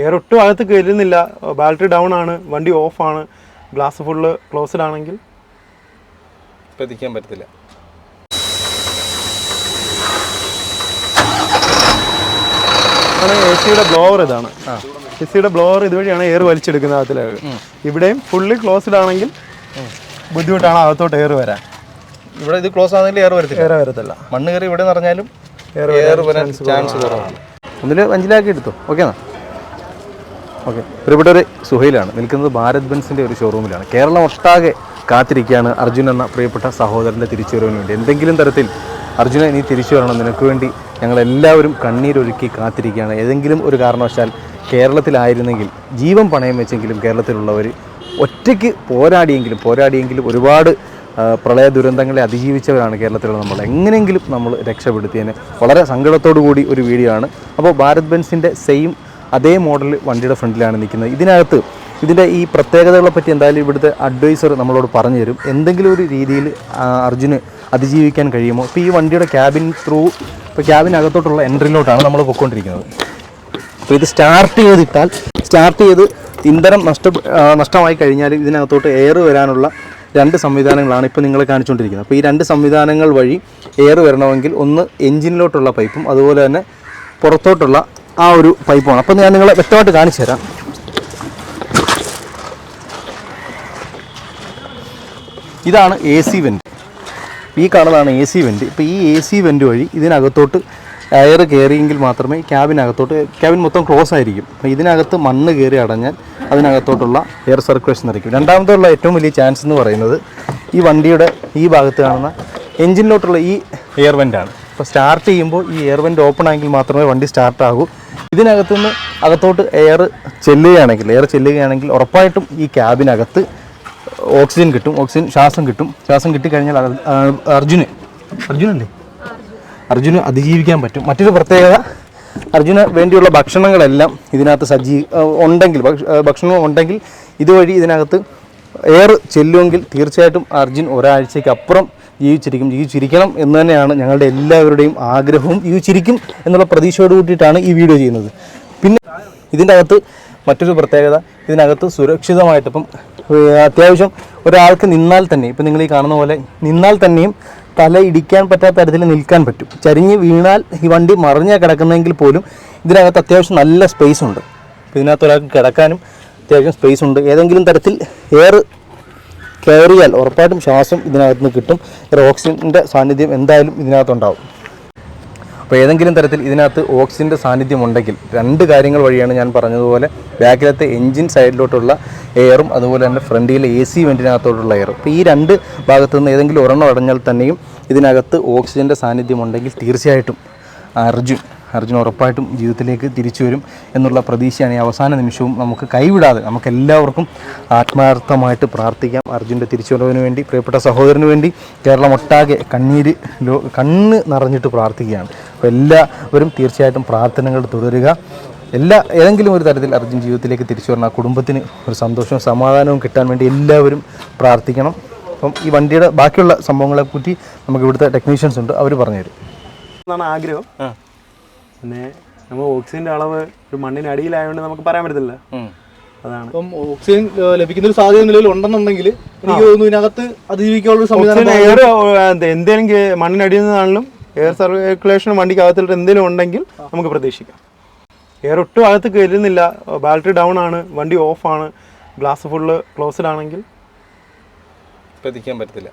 Air ഒട്ടും അകത്ത് കയറുന്നില്ല. ബാറ്ററി ഡൗൺ ആണ് വണ്ടി ഓഫ് ആണ്. ഗ്ലാസ് ഫുള്ള് ക്ലോസ്ഡ് ആണെങ്കിൽ. പറ്റത്തില്ല. എ സിയുടെ ബ്ലോവർ ഇതാണ്. എ സിയുടെ ബ്ലോവർ ഇതുവഴിയാണ് എയർ വലിച്ചെടുക്കുന്നത് അകത്തിലേക്ക്. ഇവിടെയും ഫുള്ളി ക്ലോസ്ഡ് ആണെങ്കിൽ ബുദ്ധിമുട്ടാണ് അകത്തോട്ട് എയർ വരാൻ. ഇവിടെ ഇത് ക്ലോസ് ആണെങ്കിൽ എയർ വരത്തില്ല. എയർ വരത്തില്ല. മണ്ണ് കയറി ഇവിടെ നിറഞ്ഞാലും എയർ വരാൻ ചാൻസ് കുറവാണ്. ഒന്നിൽ അഞ്ചിലാക്കി എടുത്തു. ഓക്കെ ഓക്കേന്നാ ഓക്കെ. പ്രിയപ്പെട്ട സുഹൈലാണ്. നിൽക്കുന്നത് ഭാരത് ബെൻസിന്റെ ഒരു ഷോറൂമിലാണ് കേരളം ഒട്ടാകെ കാത്തിരിക്കുകയാണ് അർജുൻ എന്ന പ്രിയപ്പെട്ട സഹോദരന്റെ തിരിച്ചുവരവിന് വേണ്ടി. എന്തെങ്കിലും തരത്തിൽ അർജുന നീ തിരിച്ചു വരണം നിനക്ക് വേണ്ടി ഞങ്ങളെല്ലാവരും കണ്ണീരൊഴുക്കി കാത്തിരിക്കുകയാണ്. ഏതെങ്കിലും ഒരു കാരണവശാൽ കേരളത്തിലായിരുന്നെങ്കിൽ ജീവൻ പണയം വെച്ചെങ്കിലും കേരളത്തിലുള്ളവർ ഒറ്റയ്ക്ക് പോരാടിയെങ്കിലും പോരാടിയെങ്കിലും ഒരുപാട് പ്രളയ ദുരന്തങ്ങളെ അതിജീവിച്ചവരാണ് കേരളത്തിലുള്ള നമ്മൾ. എങ്ങനെയെങ്കിലും നമ്മൾ രക്ഷപ്പെടുത്തിയതിന് വളരെ സങ്കടത്തോടു കൂടി ഒരു വീഡിയോ ആണ്. അപ്പോൾ ഭാരത് ബെൻസിന്റെ സെയിം അതേ മോഡൽ വണ്ടിയുടെ ഫ്രണ്ടിലാണ് നിൽക്കുന്നത്. ഇതിനകത്ത് ഇതിന്റെ ഈ പ്രത്യേകതകളെ പറ്റി എന്തായാലും ഇവിടുത്തെ അഡ്വൈസർ നമ്മളോട് പറഞ്ഞു തരും. എന്തെങ്കിലും ഒരു രീതിയിൽ അർജുന് അതിജീവിക്കാൻ കഴിയുമോ? ഇപ്പോൾ ഈ വണ്ടിയുടെ ക്യാബിൻ ത്രൂ ഇപ്പോൾ ക്യാബിനകത്തോട്ടുള്ള എൻട്രിയിലോട്ടാണ് നമ്മൾ പൊയ്ക്കൊണ്ടിരിക്കുന്നത്. അപ്പോൾ ഇത് സ്റ്റാർട്ട് ചെയ്തിട്ടാൽ സ്റ്റാർട്ട് ചെയ്ത് ഇന്ധനം നഷ്ട നഷ്ടമായി കഴിഞ്ഞാൽ ഇതിനകത്തോട്ട് എയർ വരാനുള്ള രണ്ട് സംവിധാനങ്ങളാണ് ഇപ്പോൾ നിങ്ങൾ കാണിച്ചുകൊണ്ടിരിക്കുന്നത്. അപ്പോൾ ഈ രണ്ട് സംവിധാനങ്ങൾ വഴി എയർ വരണമെങ്കിൽ ഒന്ന് എഞ്ചിനിലോട്ടുള്ള പൈപ്പും അതുപോലെ തന്നെ പുറത്തോട്ടുള്ള ആ ഒരു പൈപ്പാണ് അപ്പം ഞാൻ നിങ്ങളെ വ്യക്തമായിട്ട് കാണിച്ചു തരാം. ഇതാണ് എ സി വെന്റ് ഈ കാണുന്നതാണ് എ സി വെന്റ് ഇപ്പോൾ ഈ എ സി വെന്റ് വഴി ഇതിനകത്തോട്ട് എയർ കയറിയെങ്കിൽ മാത്രമേ ക്യാബിനകത്തോട്ട് ക്യാബിൻ മൊത്തം ക്ലോസ് ആയിരിക്കും. അപ്പോൾ ഇതിനകത്ത് മണ്ണ് കയറി അടഞ്ഞാൽ അതിനകത്തോട്ടുള്ള എയർ സർക്കുലേഷൻ നിറയ്ക്കും. രണ്ടാമതുള്ള ഏറ്റവും വലിയ ചാൻസ് എന്ന് പറയുന്നത് ഈ വണ്ടിയുടെ ഈ ഭാഗത്ത് കാണുന്ന എഞ്ചിനിലോട്ടുള്ള ഈ എയർ വെന്റാണ് അപ്പോൾ സ്റ്റാർട്ട് ചെയ്യുമ്പോൾ ഈ എയർ വെന്റ് ഓപ്പൺ ആയെങ്കിൽ മാത്രമേ വണ്ടി സ്റ്റാർട്ട് ആകൂ. ഇതിനകത്തുനിന്ന് അകത്തോട്ട് എയർ ചെല്ലുകയാണെങ്കിൽ എയർ ചെല്ലുകയാണെങ്കിൽ ഉറപ്പായിട്ടും ഈ ക്യാബിനകത്ത് ഓക്സിജൻ കിട്ടും ഓക്സിജൻ ശ്വാസം കിട്ടും. ശ്വാസം കിട്ടിക്കഴിഞ്ഞാൽ അർജുന്. അർജുനല്ലേ? അർജുന് അതിജീവിക്കാൻ പറ്റും. മറ്റൊരു പ്രത്യേകത അർജുന് വേണ്ടിയുള്ള ഭക്ഷണങ്ങളെല്ലാം ഇതിനകത്ത് സജ്ജീ ഉണ്ടെങ്കിൽ ഭക്ഷ- ഭക്ഷണം ഉണ്ടെങ്കിൽ ഇതുവഴി ഇതിനകത്ത് എയർ ചെല്ലുമെങ്കിൽ തീർച്ചയായിട്ടും അർജുൻ ഒരാഴ്ചയ്ക്ക് അപ്പുറം ജീവിച്ചിരിക്കും ജീവിച്ചിരിക്കണം എന്ന് തന്നെയാണ് ഞങ്ങളുടെ എല്ലാവരുടെയും ആഗ്രഹവും. ജീവിച്ചിരിക്കും എന്നുള്ള പ്രതീക്ഷയോട് കൂട്ടിയിട്ടാണ് ഈ വീഡിയോ ചെയ്യുന്നത്. പിന്നെ ഇതിന്റെ അകത്ത് മറ്റൊരു പ്രത്യേകത ഇതിനകത്ത് സുരക്ഷിതമായിട്ട് ഇപ്പം അത്യാവശ്യം ഒരാൾക്ക് നിന്നാൽ തന്നെ ഇപ്പം നിങ്ങൾ ഈ കാണുന്ന പോലെ നിന്നാൽ തന്നെയും തല ഇടിക്കാൻ പറ്റാത്ത തരത്തിൽ നിൽക്കാൻ പറ്റും. ചരിഞ്ഞ് വീണാൽ ഈ വണ്ടി മറിഞ്ഞാൽ കിടക്കുന്നെങ്കിൽ പോലും ഇതിനകത്ത് അത്യാവശ്യം നല്ല സ്പേസ് ഉണ്ട്. ഇതിനകത്ത് ഒരാൾക്ക് കിടക്കാനും അത്യാവശ്യം സ്പേസ് ഉണ്ട്. ഏതെങ്കിലും തരത്തിൽ എയർ കയറിയാൽ ഉറപ്പായിട്ടും ശ്വാസം ഇതിനകത്ത് നിന്ന് കിട്ടും. ഒരു ഓക്സിജന്റെ സാന്നിധ്യം എന്തായാലും ഇതിനകത്തുണ്ടാവും. അപ്പോൾ ഏതെങ്കിലും തരത്തിൽ ഇതിനകത്ത് ഓക്സിജന്റെ സാന്നിധ്യം ഉണ്ടെങ്കിൽ രണ്ട് കാര്യങ്ങൾ വഴിയാണ് ഞാൻ പറഞ്ഞതുപോലെ ബാക്കിലത്തെ എൻജിൻ സൈഡിലോട്ടുള്ള എയറും അതുപോലെ തന്നെ ഫ്രണ്ടിലെ എ സി വെന്റിനകത്തോട്ടുള്ള എയറും. അപ്പോൾ ഈ രണ്ട് ഭാഗത്തു നിന്ന് ഏതെങ്കിലും ഒരെണ്ണം അടഞ്ഞാൽ തന്നെയും ഇതിനകത്ത് ഓക്സിജന്റെ സാന്നിധ്യം ഉണ്ടെങ്കിൽ തീർച്ചയായിട്ടും അർജുൻ അർജുൻ ഉറപ്പായിട്ടും ജീവിതത്തിലേക്ക് തിരിച്ചു വരും എന്നുള്ള പ്രതീക്ഷയാണ് ഈ അവസാന നിമിഷവും നമുക്ക് കൈവിടാതെ നമുക്ക് എല്ലാവർക്കും ആത്മാർത്ഥമായിട്ട് പ്രാർത്ഥിക്കാം അർജുന്റെ തിരിച്ചുവരവിന് വേണ്ടി പ്രിയപ്പെട്ട സഹോദരന് വേണ്ടി. കേരളം ഒട്ടാകെ കണ്ണീര് കണ്ണ് നിറഞ്ഞിട്ട് പ്രാർത്ഥിക്കുകയാണ്. അപ്പോൾ എല്ലാവരും തീർച്ചയായിട്ടും പ്രാർത്ഥനകൾ തുടരുക. എല്ലാ ഏതെങ്കിലും ഒരു തരത്തിൽ അർജുൻ ജീവിതത്തിലേക്ക് തിരിച്ചു വരണം. ആ കുടുംബത്തിന് ഒരു സന്തോഷവും സമാധാനവും കിട്ടാൻ വേണ്ടി എല്ലാവരും പ്രാർത്ഥിക്കണം. അപ്പം ഈ വണ്ടിയുടെ ബാക്കിയുള്ള സംഭവങ്ങളെ പറ്റി നമുക്ക് ഇവിടുത്തെ ടെക്നീഷ്യൻസ് ഉണ്ട്. അവർ പറഞ്ഞുതരും. ആഗ്രഹം. പിന്നെ നമ്മൾ ഓക്സിജന്റെ അളവ് ഒരു മണ്ണിന് അടിയിലായതുകൊണ്ട് നമുക്ക് പറയാൻ പറ്റത്തില്ല. അതാണ്. അപ്പം ഓക്സിജൻ ലഭിക്കുന്ന ഒരു സാധ്യത നിലയിൽ ഉണ്ടെന്നുണ്ടെങ്കിൽ എനിക്ക് തോന്നുന്നു ഇതിനകത്ത് അതിജീവിക്കാനുള്ള ഒരു സംവിധാനം എയർ എന്തെങ്കിലും മണ്ണിനടിയിൽ നിന്നാണെങ്കിലും എയർ സർക്കുലേഷൻ വണ്ടിക്ക് അകത്തിട്ട് എന്തെങ്കിലും ഉണ്ടെങ്കിൽ നമുക്ക് പ്രതീക്ഷിക്കാം. എയർ ഒട്ടും അകത്ത് കയറുന്നില്ല. ബാറ്ററി ഡൗൺ ആണ്. വണ്ടി ഓഫാണ് ആണ്. ഗ്ലാസ് ഫുള്ള് ക്ലോസ്ഡ് ആണെങ്കിൽ പ്രതീക്ഷിക്കാൻ പറ്റത്തില്ല.